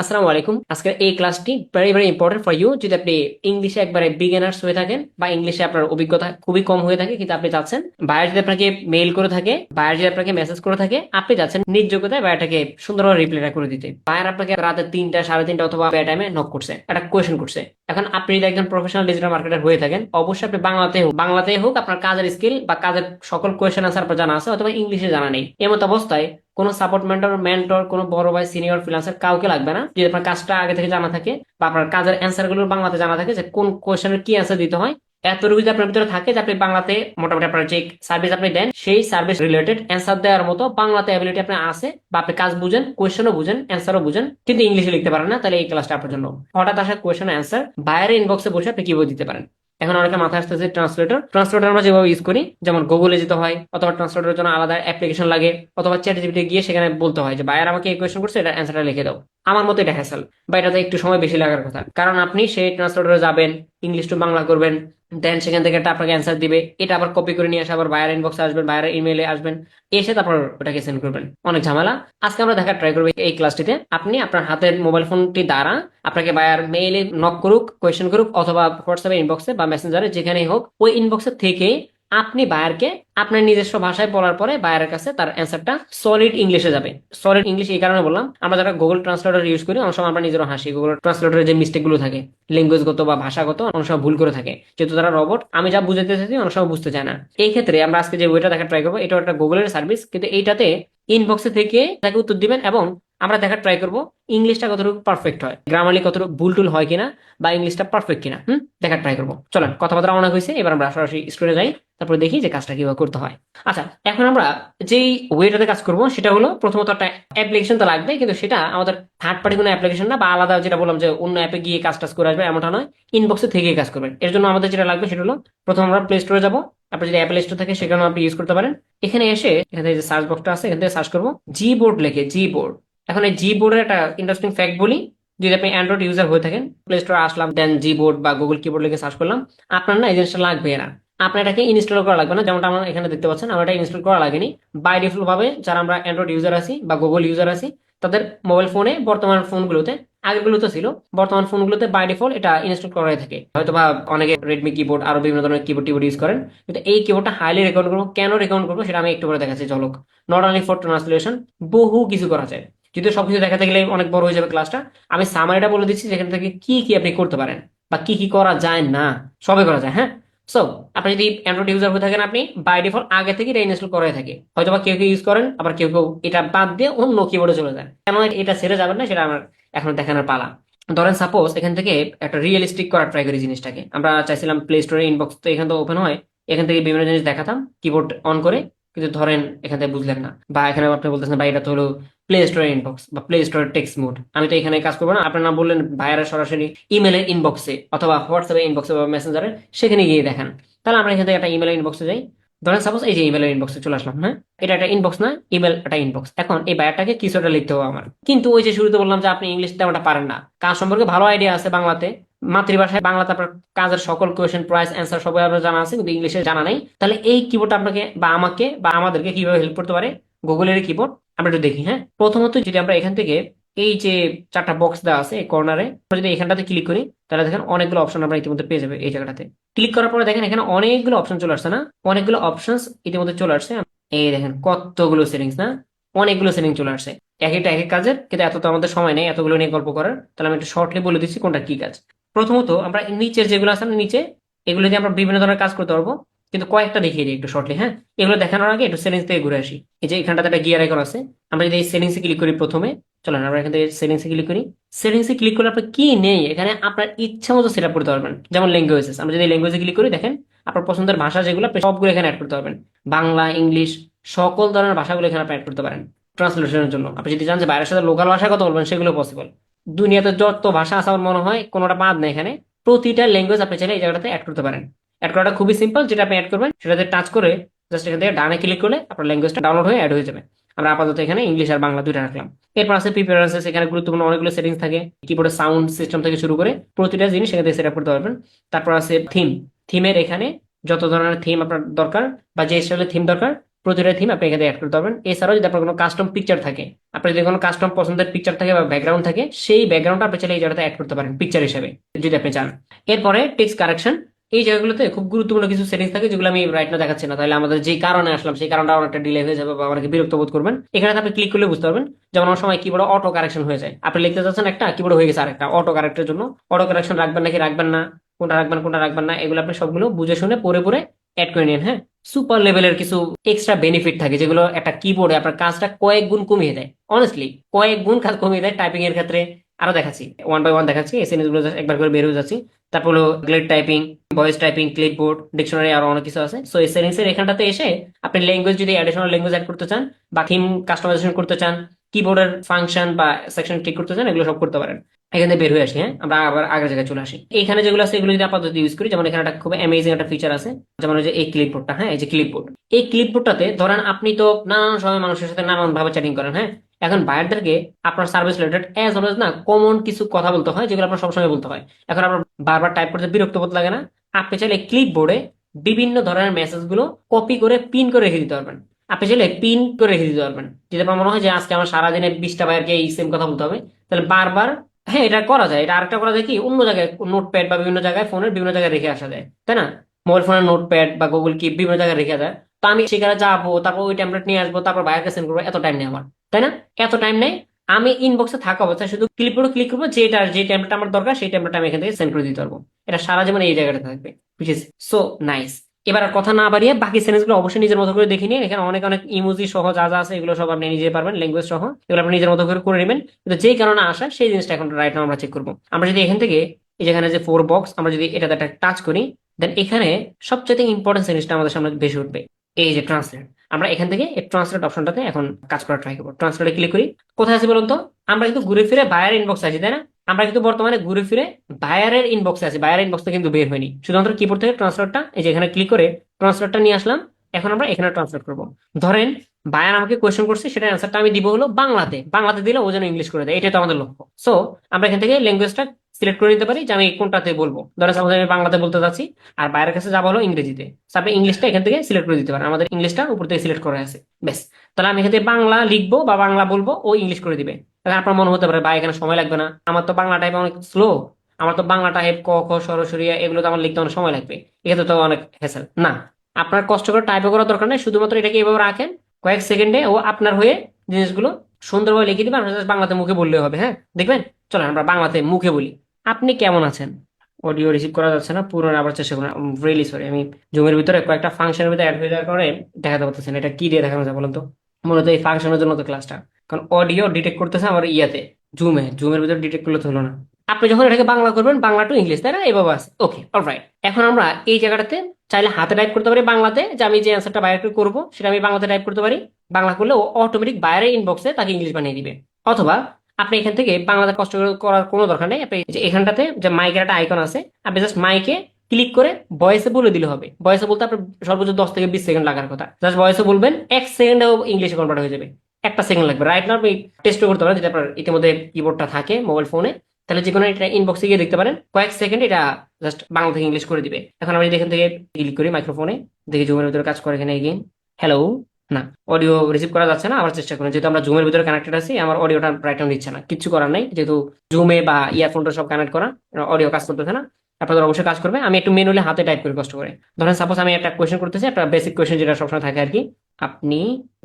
আসসালামু আলাইকুম। আজকের এই ক্লাসটি very very important for you যদি আপনি ইংলিশে একবারে বিগিনার্স হয়ে থাকেন বা ইংলিশে আপনার অভিজ্ঞতা খুবই কম হয়ে থাকে, কিন্তু আপনি যাচ্ছেন বায়ার যদি আপনাকে মেইল করে থাকে বায়ার যদি আপনাকে মেসেজ করে থাকে, আপনি যাচ্ছেন নিজ যোগ্যতায় বায়ারটাকে সুন্দরভাবে রিপ্লাইটা করে দিতে। বায়ার আপনাকে রাতে তিনটা, সাড়ে তিনটা অথবা টাইমে নক করছে। একটা কোয়েশন করছে। এখন আপনি যদি একজন প্রফেশনাল ডিজিটাল মার্কেটার হয়ে থাকেন, অবশ্যই আপনি বাংলাতে হোক বাংলাতে হোক আপনার কাজের স্কিল বা কাজের সকল কোয়েশন আনসার আপনার জানা আছে, অথবা ইংলিশে জানা নেই। এমত অবস্থায় কোনো সাপোর্ট মেন্টর মেন্টর কোনো বড় ভাই সিনিয়র ফ্রিলান্সার কাউকে লাগবে না, যদি আপনার কাজটা আগে থেকে জানা থাকে বা আপনার কাজের অ্যান্সারগুলো বাংলাতে জানা থাকে যে কোন কোয়েশনের কি অ্যান্সার দিতে হয় এতটুকু যদি আপনার ভিতরে থাকে যে আপনি বাংলাতে মোটামুটি আপনার যে সার্ভিস আপনি দেন, সেই সার্ভিস রিলেটেড অ্যান্সার দেওয়ার মতো বাংলাতে অ্যাবিলিটি আপনার আছে বা আপনি কাজ বুঝেন কোয়েশনও বুঝেন অ্যান্সারও বুঝেন, কিন্তু ইংলিশে লিখতে পারেন না, তাহলে এই ক্লাসটা আপনার জন্য হঠাৎ আসা কোয়েশন অ্যান্সার বাইরের ইনবক্সে বসে আপনি কীভাবে দিতে পারেন। এখন অনেকে মাথায় আসতেছে ট্রান্সলেটর ট্রান্সলেটর আমরা যেভাবে ইউজ করি, যেমন গুগলে যেতে হয়, অথবা ট্রান্সলেটরের জন্য আলাদা অ্যাপ্লিকেশন লাগে, অথবা চ্যাট জিপিটি গিয়ে সেখানে বলতে হয় যে বায়ার আমাকে এই কোয়েশ্চেন করছে, এটা অ্যান্সারটা লিখে দাও। আমার মতো এটা হ্যাসেল বা এটাতে একটু সময় বেশি লাগার কথা। কারণ আপনি সেই ট্রান্সলেটরে যাবেন ইংলিশ টু বাংলা করবেন দেন সেখান থেকে একটা আপনাকে অ্যান্সার দিবে। এটা আবার কপি করে নিয়ে আসে, আবার বায়ার ইনবক্সে আসবেন বায়ার ইমেলে আসবেন। এসে তারপর ওটাকে সেন্ড করবেন। অনেক ঝামেলা। আজকে আমরা দেখার ট্রাই করব এই ক্লাসটিতে আপনি আপনার হাতের মোবাইল ফোনটি দ্বারা আপনাকে বায়ার মেইলে নক করুক কোয়েশ্চেন করুক, অথবা হোয়াটসঅ্যাপে ইনবক্সে বা মেসেঞ্জারে যেখানেই হোক, ওই ইনবক্সের থেকে আপনি বায়ারকে আপনার নিজস্ব ভাষায় বলার পরে বায়ারের কাছে তার অ্যান্সারটা সলিড ইংলিশে যাবে। সলিড ইংলিশ এই কারণে বললাম, আমরা যারা গুগল ট্রান্সলেটর ইউজ করি, অনেক সময় আমরা নিজেরও হাসি। গুগল ট্রান্সলেটরের যে মিস্টেকগুলো থাকে ল্যাঙ্গুয়েজগত বা ভাষাগত, অনেক সময় ভুল করে থাকে। যেহেতু তারা রবট আমি যা বুঝাতে চাইছি অনেক সময় বুঝতে চায় না। এই ক্ষেত্রে আমরা আজকে যে বইটা দেখার ট্রাই করব এটা একটা গুগলের সার্ভিস কিন্তু এইটাতে ইনবক্সে থেকে তাকে উত্তর দিবেন এবং আমরা দেখার ট্রাই করব ইংলিশটা কতটুকু পারফেক্ট হয় গ্রামারলি কতটুকু ভুল টুল হয় কিনা, বা ইংলিশটা পারফেক্ট কিনা। হুম, দেখার ট্রাই করব। চলেন, কথাবার্তা অনেক হয়েছে, এবার আমরা সরাসরি স্ক্রিনে যাই। তারপরে দেখি যে কাজটা কীভাবে করতে হয়। আচ্ছা এখন আমরা যেই ওয়েটাতে কাজ করব, সেটা হলো প্রথমত একটা অ্যাপ্লিকেশন তো লাগবে, কিন্তু সেটা আমাদের থার্ড পার্টি কোনো অ্যাপ্লিকেশন না, বা আলাদা যেটা বললাম যে অন্য অ্যাপে গিয়ে কাজ টাজ করে আসবে, এমনটা নয়। ইনবক্সে থেকে কাজ করবেন। এর জন্য আমাদের যেটা লাগবে সেটা হলো, প্রথম আমরা প্লে স্টোরে যাব। আপনার যদি অ্যাপেল স্টোর থাকে সেখানে আপনি ইউজ করতে পারেন। এখানে এসে, এখানে যে সার্চ বক্সটা আছে, এখান থেকে সার্চ করব জি বোর্ড লেখে জি বোর্ড এখন এই জি বোর্ডের একটা ইন্টারেস্টিং ফ্যাক্ট বলি, যদি আপনি অ্যান্ড্রয়েড ইউজার হয়ে থাকেন প্লে স্টোরে আসলাম দেন জি বোর্ড বা গুগল কিবোর্ড লিখে সার্চ করলাম, আপনার না এই জিনিসটা লাগবে না। আপনার এটাকে ইনস্টল করা লাগবে না, যেমনটা আমরা এখানে দেখতে পাচ্ছেন, আমার এটা ইনস্টল করা লাগেনি। বাই ভাবে যারা আমরা অ্যান্ড্রয়েড ইউজার আছি বা গুগল ইউজার আছি, তাদের মোবাইল ফোনে বর্তমান ফোনগুলোতে আগেরগুলো তো ছিল, বর্তমান ফোনগুলোতে বাই ডিফল্ট এটা ইনস্টল করাই থাকে। হয়তো বা অনেকে রেডমি কিবোর্ড আরও বিভিন্ন ধরনের কিবোর্ড টিবোর্ড ইউজ করেন, কিন্তু এই কিবোর্ডটা হাইলি রেকমেন্ড করব। কেন রেকমেন্ড করব সেটা আমি একটু করে দেখাচ্ছি ঝলক নট অনলি ফর ট্রান্সলেশন বহু কিছু করা যায়। যদিও সবকিছু দেখাতে গেলে অনেক বড় হয়ে যাবে ক্লাসটা আমি সামারিটা বলে দিচ্ছি যেখান থেকে কি কি আপনি করতে পারেন বা কি কি করা যায় না, সবই করা যায় হ্যাঁ? সো আপনি যদি অ্যান্ড্রয়েড ইউজার হয়ে থাকেন আপনি বাই ডিফল্ট আগে থেকে এটা ইনস্টল করাই থাকে। হয়তো বা কেউ কেউ ইউজ করেন, আবার কেউ কেউ এটা বাদ দিয়ে অন্য কিবোর্ডে চলে যায়। কেন এটা ছেড়ে যাবেন না, সেটা আমার এখন দেখানোর পালা। ধরেন সাপোজ এখান থেকে একটা রিয়েলিস্টিক করার ট্রাই করি জিনিসটাকে। আমরা চাইছিলাম প্লে স্টোরে ইনবক্স তো এখান থেকে ওপেন হয়। এখান থেকে বিভিন্ন জিনিস দেখাতাম কিবোর্ড অন করে, কিন্তু ধরেন এখান থেকে বুঝলেন না। বা এখানে আপনি বলতেছেন বা এটা তো হলো প্লে স্টোরের ইনবক্স বা প্লে স্টোরের টেক্সট মোড আমি তো এখানে কাজ করব না। আপনার বললেন ভাইয়ারা সরাসরি ইমেলের ইনবক্সে অথবা হোয়াটসঅ্যাপে ইনবক্সে বা মেসেঞ্জারে সেখানে গিয়ে দেখেন। তাহলে আমরা এখান থেকে একটা ইমেলের ইনবক্সে যাই। ধরেন সাপোজ এই যে ইমেলের ইনবক্সে চলে আসলাম হ্যাঁ? এটা একটা ইনবক্স না ইমেল একটা ইনবক্স এখন এই বায়ারটাকে কিছু একটা লিখতে হবে আমার। কিন্তু ওই যে শুরুতে বললাম যে আপনি ইংলিশ তেমনটা পারেন না। কাজ সম্পর্কে ভালো আইডিয়া আছে বাংলাতে। মাতৃভাষায় বাংলাতে আপনার কাজের সকল কোয়েশন প্রাইস অ্যান্সার সবাই আপনার জানা আছে, কিন্তু ইংলিশে জানা নেই। তাহলে এই কিবোর্ডটা আপনাকে বা আমাকে বা আমাদেরকে কীভাবে হেল্প করতে পারে? গুগলের কিবোর্ড আমরা একটু দেখি হ্যাঁ? প্রথমত যদি আমরা এখান থেকে এই যে চারটা বক্স দেওয়া আছে, এই কর্নারে যদি এখানটাতে ক্লিক করি, তাহলে দেখেন অনেকগুলো অপশন আমরা ইতিমধ্যে পেয়ে যাবে এই জায়গাটাতে। ক্লিক করার পরে দেখেন এখানে অনেকগুলো অপশন চলে আসছে, না? অনেকগুলো অপশন ইতিমধ্যে চলে আসছে। এই দেখেন কতগুলো সেটিংস না? অনেকগুলো সেটিং চলে আসছে। এক একটা এক এক কাজের, কিন্তু এত তো আমাদের সময় নেই, এতগুলো নিয়ে গল্প করার। তাহলে আমি একটু শর্টলি বলে দিচ্ছি কোনটা কি কাজ। প্রথমত আমরা নিচের যেগুলো আছে নিচে, এগুলো দিয়ে আমরা বিভিন্ন ধরনের কাজ করতে পারব। কিন্তু কয়েকটা দেখিয়ে দিই একটু শর্টলি হ্যাঁ? এগুলো দেখানোর আগে একটু সেটিংস থেকে ঘুরে আসি। এই যে এখানটাতে একটা গিয়ার আইকন আছে, আমরা যদি এই সেটিংসে ক্লিক করি প্রথমে, চলেন আমরা এখান থেকে সেটিংসে ক্লিক করি। সেটিংসে ক্লিক করলে আপনার কি নেই? এখানে আপনার ইচ্ছা মতো সেট করতে পারবেন। যেমন ল্যাঙ্গুয়েজেস আমরা যদি ল্যাঙ্গুয়েজে ক্লিক করি, দেখেন, আপনার পছন্দের ভাষা যেগুলো সবগুলো এখানে অ্যাড করতে পারবেন। বাংলা, ইংলিশ, সকল ধরনের ভাষাগুলো এখানে আপনি অ্যাড করতে পারেন ট্রান্সলেশনের জন্য। আপনি যদি জানেন যে বাইরের সাথে লোকাল ভাষা কথা বলবেন, সেগুলো পসিবল দুনিয়াতে যত ভাষা আছে আমার মনে হয়, কোনোটা বাদ নেই এখানে। প্রতিটা ল্যাঙ্গুয়েজ আপনি চাইলে এই জায়গাটাতে অ্যাড করতে পারেন। অ্যাড করাটা খুবই সিম্পল যেটা আপনি অ্যাড করবেন, সেটাতে টাচ করে জাস্ট এখান থেকে ডানে ক্লিক করলে আপনার ল্যাঙ্গুয়েজটা ডাউনলোড হয়ে অ্যাড হয়ে যাবে। আমরা আপাতত এখানে ইংলিশ আর বাংলা দুইটা রাখলাম। এরপর আছে প্রিফারেন্সেস এখানে গুরুত্বপূর্ণ অনেকগুলো সেটিংস থাকে। কিবোর্ডের সাউন্ড সিস্টেম থেকে শুরু করে প্রতিটা জিনিস এখান থেকে সেট আপ করতে পারবেন। তারপর আছে থিম থিমের এখানে যত ধরনের থিম আপনার দরকার বা যে স্টাইলের থিম দরকার, প্রতিটা থিম আপনি এখানে অ্যাড করতে পারবেন। এছাড়াও যদি আপনার কোনো কাস্টম পিকচার থাকে, আপনার যদি কোনো কাস্টম পছন্দের পিকচার থাকে বা ব্যাকগ্রাউন্ড থাকে, সেই ব্যাকগ্রাউন্ডটা আপনি চাইলে এই জায়গাতে অ্যাড করতে পারেন পিকচার হিসেবে, যদি আপনি চান। এরপরে টেক্সট কারেকশন এই জায়গাগুলোতে খুব গুরুত্বপূর্ণ কিছু সেটিংস থাকে যেগুলো আমি রাইট না দেখাচ্ছি না। তাহলে আমাদের যে কারণে আসলাম, সেই কারণটা অনেকটা ডিলে হয়ে যাবে বা অনেকে বিরক্ত বোধ করবেন। এখানে আপনি ক্লিক করলে বুঝতে পারবেন, যেমন অনেক সময় কিবোর্ডে অটো কারেকশন হয়ে যায়। আপনি লিখতে চাচ্ছেন একটা কিবোর্ড হয়ে গেছে আরেকটা অটো কারেক্টের জন্য। অটো কারেকশন রাখবেন নাকি রাখবেন না, কোনটা রাখবেন কোনটা রাখবেন না, এগুলো আপনি সবগুলো বুঝে শুনে পরে পরে অ্যাড করে নিন হ্যাঁ? সুপার লেভেলের কিছু এক্সট্রা বেনিফিট থাকে, যেগুলো একটা কিবোর্ডে আপনার কাজটা কয়েক গুণ কমিয়ে দেয়। অনেস্টলি কয়েক গুণ কাজ কমিয়ে দেয় টাইপিং এর ক্ষেত্রে। আরও দেখাচ্ছি। ওয়ান বাই ওয়ান দেখাচ্ছি এসএনএসগুলো একবার করে বের হয়ে যাচ্ছি। তারপর হলো glide typing voice typing clipboard dictionary আরও অনেক কিছু আছে। সো এই সেটিংস এর এখানটাতে এসে আপনি ল্যাঙ্গুয়েজ যদি অ্যাডিশনাল ল্যাঙ্গুয়েজ অ্যাড করতে চান বা থিম কাস্টমাইজেশন করতে চান কিবোর্ডের ফাংশন বা সেকশন ঠিক করতে চান, এগুলো সব করতে পারেন। এখান বের হয়ে আসি হ্যাঁ? আমরা আবার আগের জায়গায় চলে আসি। এখানে যেগুলো আছে, এগুলো যদি আপাতত ইউজ করি, যেমন এখানে একটা খুব অ্যামেজিং একটা ফিচার আছে, যেমন যে এই ক্লিপবোর্ডটা হ্যাঁ? এই যে ক্লিপবোর্ড এই ক্লিপবোর্ডটাতে ধরেন আপনি তো নানান সময় মানুষের সাথে নানান ভাবে চ্যাটিং করেন হ্যাঁ? এখন বায়ারদেরকে আপনার সার্ভিস রিলেটেড অ্যাজ অলওয়েজ না কমন কিছু কথা বলতে হয়, যেগুলো আপনার সবসময় বলতে হয়। এখন আপনার বারবার টাইপ করতে বিরক্ত বোধ লাগে না। আপনি চাইলে ক্লিপ বোর্ডে বিভিন্ন ধরনের মেসেজগুলো কপি করে পিন করে রেখে দিতে পারবেন। আপনি চাইলে পিন করে রেখে দিতে পারবেন। যদি আপনার মনে হয় যে আজকে আমার সারাদিনে বিশটা বায়ারকে এই সেম কথা বলতে হবে। তাহলে বারবার হ্যাঁ এটা করা যায়। এটা আরেকটা করা যায় কি, অন্য জায়গায় নোটপ্যাড বা বিভিন্ন জায়গায় ফোনের বিভিন্ন জায়গায় রেখে আসা যায়। তাই না? মোবাইল ফোনের নোটপ্যাড বা গুগল কি বিভিন্ন জায়গায় রেখে যায়। তো আমি সেখানে যাব, তারপর ওই ট্যাবলেট নিয়ে আসব, তারপর বাইরে সেন্ড করব, এত টাইম নেই আমার, তাই না? এত টাইম নেই। আমি ইনবক্সে থাকা অবস্থায় শুধু ক্লিক করে ক্লিক করব যে ট্যাবলেট আমার দরকার, সেই ট্যাবলেট আমি এখান থেকে সেন্ড করে দিতে পারব। এটা সারা জীবন এই জায়গাটা থাকবে ইজ সো নাইস এবার আর কথা না বাড়িয়ে বাকি সেন্টেন্সগুলো অবশ্যই নিজের মতো করে দেখে নিন। এখানে অনেক অনেক ইমোজি সহ যা যা আছে, এগুলো সব আপনি নিজে পারবেন ল্যাঙ্গুয়েজ সহ, এগুলো আপনি নিজের মতো করে করে নেবেন। কিন্তু যেই কারণে আসা, সেই জিনিসটা এখন রাইট আমরা চেক করব। আমরা যদি এখান থেকে, এই যেখানে যে ফোর বক্স আমরা যদি এটাতে একটা টাচ করি দেন এখানে সবচেয়ে ইম্পর্টেন্ট জিনিসটা আমাদের সামনে বেশি উঠবে। এই যে ট্রান্সলেট আমরা এখান থেকে ট্রান্সলেট অপশনটাতে এখন কাজ করা ট্রাই করব। ট্রান্সলেটে ক্লিক করি। কোথায় আছি বলুন তো? আমরা কিন্তু ঘুরে ফিরে বায়ার ইনবক্স আছি, তাই না? আমরা কিন্তু বর্তমানে ঘুরে ফিরে বায়ারের ইনবক্সে আছি। বায়ারের ইনবক্সে কিন্তু বের হয়নি। শুধুমাত্র কিবোর্ড থেকে ট্রান্সলেটটা এই যে এখানে ক্লিক করে ট্রান্সলেটটা নিয়ে আসলাম। এখন আমরা এখানে ট্রান্সলেট করব। ধরেন বায়ার আমাকে কোয়েশ্চেন করছে সেটা অ্যান্সারটা আমি দিব হলো বাংলাতে। বাংলাতে দিলে ও যেন ইংলিশ করে দেয়। এটাই তো আমাদের লক্ষ্য। সো আমরা এখান থেকে ল্যাঙ্গুয়েজটা সিলেক্ট করে নিতে পারি যে আমি কোনটাতে বলব। ধরেন সাপোজ আমি বাংলাতে বলতে চাচ্ছি আর বাইরের কাছে যাব হলো ইংরেজিতে। আপনি ইংলিশটা এখান থেকে সিলেক্ট করে দিতে পারেন। আমাদের ইংলিশটা উপর থেকে সিলেক্ট করা আছে। বেশ তাহলে আমি এখান থেকে বাংলা লিখব বা বাংলা বলব, ও ইংলিশ করে দিবে। তাহলে আপনার মনে হতে পারে বা এখানে সময় লাগবে না। আমার তো বাংলা টাইপ অনেক স্লো আমার তো বাংলা টাইপ ক, খ সরসরিয়া এগুলো তো আমার লিখতে অনেক সময় লাগবে। এক্ষেত্রে তো অনেক হেসেল না। আপনার কষ্ট করে টাইপও করার দরকার নেই। শুধুমাত্র এটাকে এভাবে রাখেন। কয়েক সেকেন্ডে ও আপনার হয়ে জিনিসগুলো সুন্দরভাবে লিখে দিবেন বাংলাতে মুখে বললে হবে হ্যাঁ? দেখবেন? চলেন আমরা বাংলাতে মুখে বলি। আপনি কেমন আছেন? অডিও রিসিভ করা যাচ্ছে না পুরো আবার চেষ্টা করুন। রিয়েলি সরি আমি জুমের ভিতরে কয়েকটা ফাংশনের ভিতরে অ্যাড হয়ে যাওয়ার কারণে দেখাতে পারতেছেন এটা কি দিয়ে দেখানো যায় বলুন তো? মূলত এই ফাংশনের জন্য তো ক্লাসটা কারণ অডিও ডিটেক্ট করতেছে আমার ইয়াতে, জুমে। জুমের ভিতরে ডিটেক্ট করলে তো হলো না। আপনি যখন এটাকে বাংলা করবেন, বাংলা টু ইংলিশ তাই না? এইভাবে আছে। ওকে অলরাইট এখন আমরা এই জায়গাটাতে চাইলে হাতে টাইপ করতে পারি বাংলাতে, যে আমি যে অ্যান্সারটা বাইরে করব, সেটা আমি বাংলাতে টাইপ করতে পারি। বাংলা করলে ও অটোমেটিক বাইরে ইনবক্সে তাকে ইংলিশ বানিয়ে দিবে। অথবা আপনি এখান থেকে বাংলাতে কষ্ট করার কোনো দরকার নেই। আপনি এখানটাতে যে মাইকের একটা আইকন আছে, আপনি জাস্ট মাইকে ক্লিক করে ভয়েসে বলে দিলে হবে। ভয়েসে বলতে আপনার সর্বোচ্চ দশ থেকে বিশ সেকেন্ড লাগার কথা। জাস্ট ভয়েসে বলবেন, এক সেকেন্ডেও ইংলিশে কনভার্ট হয়ে যাবে। একটা সেকেন্ড লাগবে। রাইট না আপনি টেস্ট করতে পারেন, যেটা আপনার ইতিমধ্যে কিবোর্ডটা থাকে মোবাইল ফোনে তাহলে যে কোনো এটা ইনবক্সে গিয়ে দেখতে পারেন, কয়েক সেকেন্ড এটা জাস্ট বাংলা থেকে ইংলিশ করে দিবে। এখন আমরা যদি এখান থেকে ক্লিক করি মাইক্রোফোনে দেখি জুমের ভিতরে কাজ করে এখানে এগেইন হ্যালো না অডিও রিসিভ করা যাচ্ছে না, আবার চেষ্টা করুন। যেহেতু আমরা জুমের ভিতরে কানেক্টেড আছি, আমার অডিওটা রাইট নাও নিচ্ছে না কিছু করার নাই। যেহেতু জুমে বা ইয়ারফোনটা সব কানেক্ট করা অডিও কাজ করতেছে না, আপনাদের অবশ্যই কাজ করবে। আমি একটু মেনুলে হাতে টাইপ করি, কষ্ট করে। ধরেন সাপোজ আমি একটা কোয়েশ্চেন করতেছি, একটা বেসিক কোয়েশ্চেন যেটা সবসময় থাকে আর কি, আপনি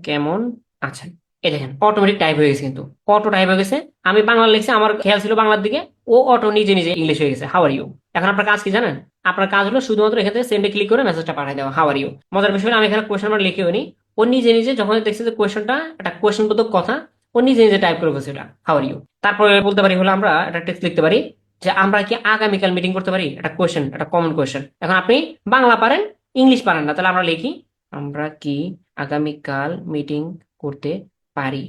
কেমন আছেন? এই দেখেন অটোমেটিক টাইপ হয়ে গেছে কিন্তু। অটো টাইপ হয়ে গেছে, আমি বাংলা লিখছি, আমার খেয়াল ছিল বাংলার দিকে, ও অটো নিজে নিজে ইংলিশ হয়ে গেছে হাওয়ার ইউ এখন আপনার কাজ কি জানেন? আপনার কাজ হলো শুধুমাত্র এখানে সেন্ডে ক্লিক করে মেসেজটা পাঠিয়ে দেওয়া হাওয়ার ইউ মজার বিষয় আমি এখানে কোয়েশ্চেন আমার লিখেও নি ও নিজে নিজে যখন দেখছে যে কোয়েশ্চনটা একটা কোয়েশ্চন বোধক কথা, ও নিজে নিজে টাইপ করে বসে ওটা হাওয়ার ইউ তারপরে বলতে পারি, হলো আমরা একটা টেক্সট লিখতে পারি যে, আমরা কি আগামীকাল মিটিং করতে পারি? একটা কোয়েশ্চেন একটা কমন কোয়েশ্চেন এখন আপনি বাংলা পারেন, ইংলিশ পারেন না, তাহলে আমরা লিখি, আমরা কি আগামীকাল মিটিং করতে পারি?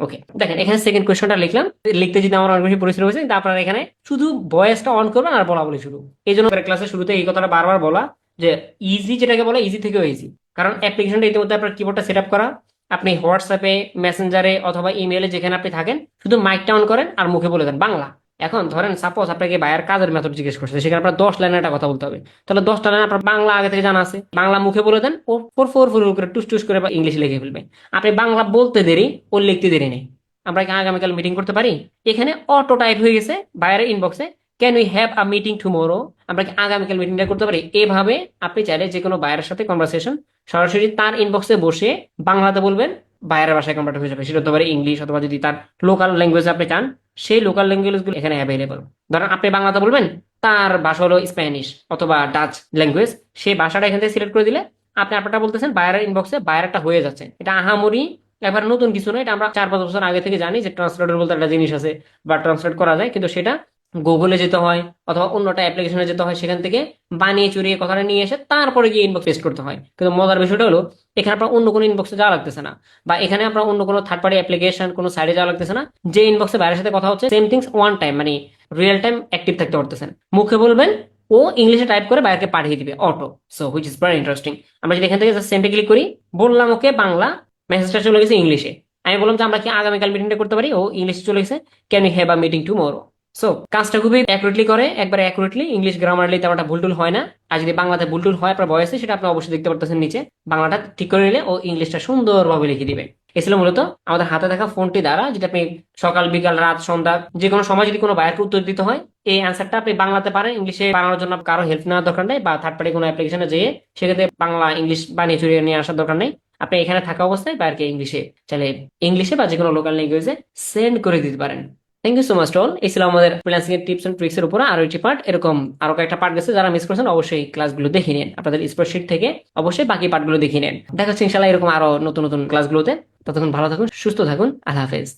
ওকে দেখেন, এখানে সেকেন্ড কোয়েশ্চনটা লিখলাম। লিখতে যদি আমার অনেক বেশি পরিশ্রম হয়েছে, কিন্তু আপনারা এখানে শুধু ভয়েসটা অন করবেন আর বলা বলি শুরু। এই জন্য ক্লাসের শুরুতে এই কথাটা বারবার বলা যে ইজি যেটাকে বলে ইজি থেকেও ইজি কারণ অ্যাপ্লিকেশনটা ইতিমধ্যে আপনার কিবোর্ডটা সেট আপ করা। আপনি হোয়াটসঅ্যাপে মেসেঞ্জারে অথবা ইমেলে যেখানে আপনি থাকেন, শুধু মাইকটা অন করেন আর মুখে বলে দেন, বাংলা। এখন ধরেন সাপোজ আপনাকে বায়ার কাজের মেথড জিজ্ঞেস করছে, সেখানে আপনার দশ লাইনের একটা কথা বলতে হবে। তাহলে দশটা লাইন আপনার বাংলা আগে থেকে জানা আছে। বাংলা মুখে বলে দেন, ও ফোর ফোর ফোর করে, টুস টুস করে ইংলিশ লিখে ফেলবে। আপনি বাংলা বলতে দেরি, ও লিখতে দেরি নেই। আমরা কি আগামীকাল মিটিং করতে পারি? এখানে অটো টাইপ হয়ে গেছে বায়ারের ইনবক্সে can we have a meeting tomorrow আমরা কি আগামীকাল মিটিংটা করতে পারি? এভাবে আপনি চাইলে যে কোনো বায়ারের সাথে কনভারসেশন সরাসরি তার ইনবক্সে বসে বাংলাতে বলবেন, বাইরের ভাষায় কনভার্ট হয়ে যাবে। সেটা হতে পারে ইংলিশ অথবা যদি তার লোকাল ল্যাঙ্গুয়েজ আপনি চান, সেই লোকাল ল্যাঙ্গুয়েজগুলো এখানে অ্যাভেলেবল ধরেন আপনি বাংলাতে বলবেন, তার ভাষা হলো স্প্যানিশ অথবা ডাচ ল্যাঙ্গুয়েজ সেই ভাষাটা এখান থেকে সিলেক্ট করে দিলে আপনি আপনারটা বলতেছেন, বাইরের ইনবক্সে বায়ারটা হয়ে যাচ্ছে। এটা আহামরি এবার নতুন কিছু নয়, এটা আমরা চার পাঁচ বছর আগে থেকে জানি যে ট্রান্সলেটর বলতে একটা জিনিস আছে বা ট্রান্সলেট করা যায়, কিন্তু সেটা গুগলে যেতে হয় অথবা অন্যটা অ্যাপ্লিকেশনে যেতে হয়, সেখান থেকে বানিয়ে চুরিয়ে কথাটা নিয়ে এসে তারপরে গিয়ে ইনবক্স পেস্ট করতে হয়। কিন্তু মজার বিষয়টা হলো, এখানে আপনার অন্য কোনো ইনবক্সে যাওয়া লাগতেছে না। বা এখানে আপনার অন্য কোনো থার্ড পার্টি অ্যাপ্লিকেশন কোনো সাইডে যাওয়া লাগতেছে না। যে ইনবক্সে বাইরের সাথে কথা হচ্ছে সেম থিংস ওয়ান টাইম মানে রিয়েল টাইম অ্যাক্টিভ থাকতে পারতেছেন। মুখে বলবেন, ও ইংলিশে টাইপ করে বাইরকে পাঠিয়ে দিবে auto so which is very interesting আমরা যদি এখান থেকে সেন্টে ক্লিক করি, বললাম ওকে বাংলা মেসেজটা চলে গেছে ইংলিশে আমি বললাম যে আমরা কি আগামীকাল মিটিংটা করতে পারি? ও ইংলিশে চলে গেছে can you have a meeting tomorrow so কাজটা খুবই অ্যাকুরেটলি করে। একবার অ্যাকুরেটলি ইংলিশ গ্রামারলি তেমন একটা ভুলটুল হয় না। আর যদি বাংলাতে ভুলটুল হয়, আপনার বয়সে, সেটা আপনি অবশ্যই দেখতে পারতেছেন নিচে। বাংলাটা ঠিক করে নিলে ও ইংলিশটা সুন্দরভাবে লিখে দিবে। এ ছিল মূলত আমাদের হাতে থাকা ফোনটি দ্বারা, যেটা আপনি সকাল, বিকাল, রাত, সন্ধ্যা, যে কোনো সময় যদি কোনো বায়ারকে উত্তর দিতে হয়, এই অ্যান্সারটা আপনি বাংলাতে পারেন। ইংলিশে বানানোর জন্য কারও হেল্প নেওয়ার দরকার নেই বা থার্ড পার্টি কোনো অ্যাপ্লিকেশনে যেয়ে সেক্ষেত্রে বাংলা ইংলিশ বানিয়ে চুরিয়ে নিয়ে আসার দরকার নেই। আপনি এখানে থাকা অবস্থায় বায়ারকে ইংলিশে চাইলে ইংলিশে বা যে কোনো লোকাল ল্যাঙ্গুয়েজে সেন্ড করে দিতে পারেন। Thank you so much all এই ছিল আমাদের ফ্রিল্যান্সিং এর টিপস এন্ড ট্রিক্স এর উপর আরও একটি পার্ট এরকম আরও কয়েকটা পার্ট গেছে যারা মিস করেছেন, অবশ্যই ক্লাসগুলো দেখে নেন। আপনাদের স্প্রেডশিট থেকে অবশ্যই বাকি পার্টগুলো দেখে নিন। দেখা হচ্ছে ইনশাল্লাহ এরকম আরও নতুন নতুন ক্লাসগুলোতে ততক্ষণ ভালো থাকুন, সুস্থ থাকুন। আল্লাহ হাফেজ।